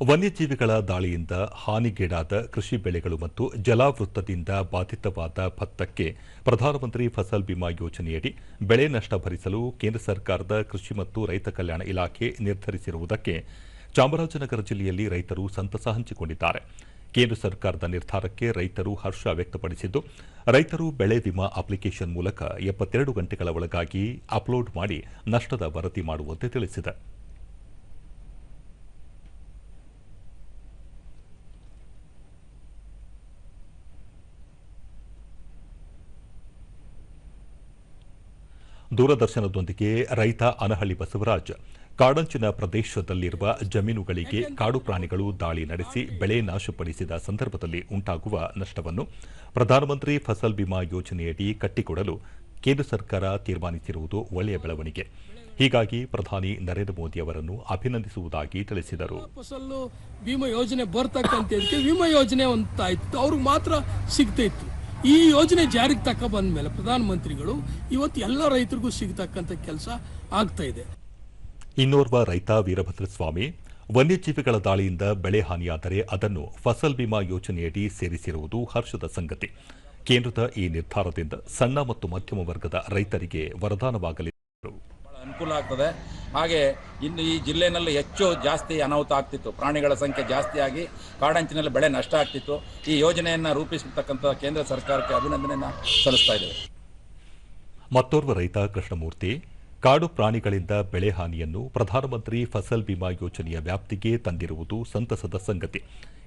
ವನ್ಯಜೀವಿಗಳ ದಾಳಿಯಿಂದ ಹಾನಿಗೀಡಾದ ಕೃಷಿ ಬೆಳೆಗಳು ಮತ್ತು ಜಲಾವೃತ್ತದಿಂದ ಬಾಧಿತವಾದ ಭತ್ತಕ್ಕೆ ಪ್ರಧಾನಮಂತ್ರಿ ಫಸಲ್ ಬಿಮಾ ಯೋಜನೆಯಡಿ ಬೆಳೆ ನಷ್ಟ ಭರಿಸಲು ಕೇಂದ್ರ ಸರ್ಕಾರದ ಕೃಷಿ ಮತ್ತು ರೈತ ಕಲ್ಯಾಣ ಇಲಾಖೆ ನಿರ್ಧರಿಸಿರುವುದಕ್ಕೆ ಚಾಮರಾಜನಗರ ಜಿಲ್ಲೆಯಲ್ಲಿ ರೈತರು ಸಂತಸ ಹಂಚಿಕೊಂಡಿದ್ದಾರೆ. ಕೇಂದ್ರ ಸರ್ಕಾರದ ನಿರ್ಧಾರಕ್ಕೆ ರೈತರು ಹರ್ಷ ವ್ಯಕ್ತಪಡಿಸಿದ್ದು, ರೈತರು ಬೆಳೆ ವಿಮಾ ಅಪ್ಲಿಕೇಶನ್ ಮೂಲಕ ಎಪ್ಪತ್ತೆರಡು ಗಂಟೆಗಳ ಒಳಗಾಗಿ ಅಪ್ಲೋಡ್ ಮಾಡಿ ನಷ್ಟದ ವರದಿ ಮಾಡುವಂತೆ ತಿಳಿಸಿದೆ. ದೂರದರ್ಶನದೊಂದಿಗೆ ರೈತ ಅನಹಳ್ಳಿ ಬಸವರಾಜ್. ಕಾಡಂಚಿನ ಪ್ರದೇಶದಲ್ಲಿರುವ ಜಮೀನುಗಳಿಗೆ ಕಾಡು ಪ್ರಾಣಿಗಳು ದಾಳಿ ನಡೆಸಿ ಬೆಳೆ ನಾಶಪಡಿಸಿದ ಸಂದರ್ಭದಲ್ಲಿ ಉಂಟಾಗುವ ನಷ್ಟವನ್ನು ಪ್ರಧಾನಮಂತ್ರಿ ಫಸಲ್ ಬಿಮಾ ಯೋಜನೆಯಡಿ ಕಟ್ಟಿಕೊಡಲು ಕೇಂದ್ರ ಸರ್ಕಾರ ತೀರ್ಮಾನಿಸಿರುವುದು ಒಳ್ಳೆಯ ಬೆಳವಣಿಗೆ. ಹೀಗಾಗಿ ಪ್ರಧಾನಿ ನರೇಂದ್ರ ಮೋದಿ ಅವರನ್ನು ಅಭಿನಂದಿಸುವುದಾಗಿ ತಿಳಿಸಿದರು. ಫಸಲು ವಿಮಾ ಯೋಜನೆ ಬರ್ತಕ್ಕಂಥ ವಿಮಾ ಯೋಜನೆ ಅಂತ ಇತ್ತು. ಅವ್ರಿಗೆ ಮಾತ್ರ ಸಿಗ್ತೈತ್ತು ಈ ಯೋಜನೆ ಜಾರಿಗೆ ತಕ್ಕ ಬಂದ ಮೇಲೆ ಪ್ರಧಾನಮಂತ್ರಿಗಳು ಇವತ್ತು ಎಲ್ಲ ರೈತರಿಗೂ ಸಿಗತಕ್ಕಂಥ ಕೆಲಸ ಆಗ್ತಾ ಇದೆ. ಇನ್ನೋರ್ವ ರೈತ ವೀರಭದ್ರಸ್ವಾಮಿ ವನ್ಯಜೀವಿಗಳ ದಾಳಿಯಿಂದ ಬೆಳೆ ಹಾನಿಯಾದರೆ ಅದನ್ನು ಫಸಲ್ ಬಿಮಾ ಯೋಜನೆಯಡಿ ಸೇರಿಸಿರುವುದು ಹರ್ಷದ ಸಂಗತಿ. ಕೇಂದ್ರದ ಈ ನಿರ್ಧಾರದಿಂದ ಸಣ್ಣ ಮತ್ತು ಮಧ್ಯಮ ವರ್ಗದ ರೈತರಿಗೆ ವರದಾನವಾಗಲಿದೆ ಅನುಕೂಲ ಆಗ್ತದೆ. ಹಾಗೆ ಇನ್ನು ಈ ಜಿಲ್ಲೆಯಲ್ಲಿ ಹೆಚ್ಚು ಜಾಸ್ತಿ ಅನಾಹುತ ಆಗ್ತಿತ್ತು. ಪ್ರಾಣಿಗಳ ಸಂಖ್ಯೆ ಜಾಸ್ತಿ ಆಗಿ ಕಾಡಂಚಿನಲ್ಲಿ ಬೆಳೆ ನಷ್ಟ ಆಗ್ತಿತ್ತು. ಈ ಯೋಜನೆಯನ್ನು ರೂಪಿಸಿರ್ತಕ್ಕಂಥ ಕೇಂದ್ರ ಸರ್ಕಾರಕ್ಕೆ ಅಭಿನಂದನೆಯನ್ನು ಸಲ್ಲಿಸ್ತಾ ಇದ್ದೇವೆ. ಮತ್ತೋರ್ವ ರೈತ ಕೃಷ್ಣಮೂರ್ತಿ ಕಾಡು ಪ್ರಾಣಿಗಳಿಂದ ಬೆಳೆ ಹಾನಿಯನ್ನು ಪ್ರಧಾನಮಂತ್ರಿ ಫಸಲ್ ಬಿಮಾ ಯೋಜನೆಯ ವ್ಯಾಪ್ತಿಗೆ ತಂದಿರುವುದು ಸಂತಸದ ಸಂಗತಿ.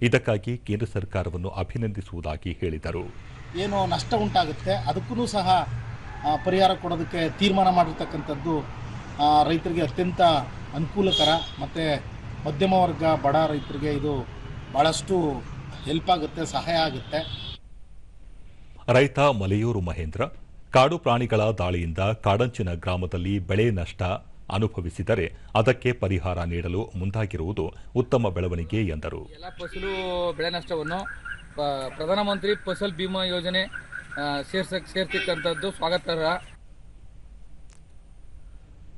ಇದಕ್ಕಾಗಿ ಕೇಂದ್ರ ಸರ್ಕಾರವನ್ನು ಅಭಿನಂದಿಸುವುದಾಗಿ ಹೇಳಿದರು. ಏನು ನಷ್ಟ ಉಂಟಾಗುತ್ತೆ. ಅದಕ್ಕೂ ಸಹ ಪರಿಹಾರ ಕೊಡೋದಕ್ಕೆ ತೀರ್ಮಾನ ಮಾಡಿರ್ತಕ್ಕಂಥದ್ದು ರೈತರಿಗೆ ಅತ್ಯಂತ ಅನುಕೂಲಕರ ಮತ್ತು ಮಧ್ಯಮ ವರ್ಗ ಬಡ ರೈತರಿಗೆ ಇದು ಭಾಳಷ್ಟು ಹೆಲ್ಪ್ ಆಗುತ್ತೆ ಸಹಾಯ ಆಗುತ್ತೆ. ರೈತ ಮಲೆಯೂರು ಮಹೇಂದ್ರ ಕಾಡು ಪ್ರಾಣಿಗಳ ದಾಳಿಯಿಂದ ಕಾಡಂಚಿನ ಗ್ರಾಮದಲ್ಲಿ ಬೆಳೆ ನಷ್ಟ ಅನುಭವಿಸಿದರೆ ಅದಕ್ಕೆ ಪರಿಹಾರ ನೀಡಲು ಮುಂದಾಗಿರುವುದು ಉತ್ತಮ ಬೆಳವಣಿಗೆ ಎಂದರು. ಎಲ್ಲ ಫಸಲು ಬೆಳೆ ನಷ್ಟವನ್ನು ಪ್ರಧಾನಮಂತ್ರಿ ಫಸಲ್ ಭೀಮಾ ಯೋಜನೆ ಸೇರ್ಸಕ್ಕೆ ಸೇರ್ತಕ್ಕಂಥದ್ದು ಸ್ವಾಗತಾರ್ಹ.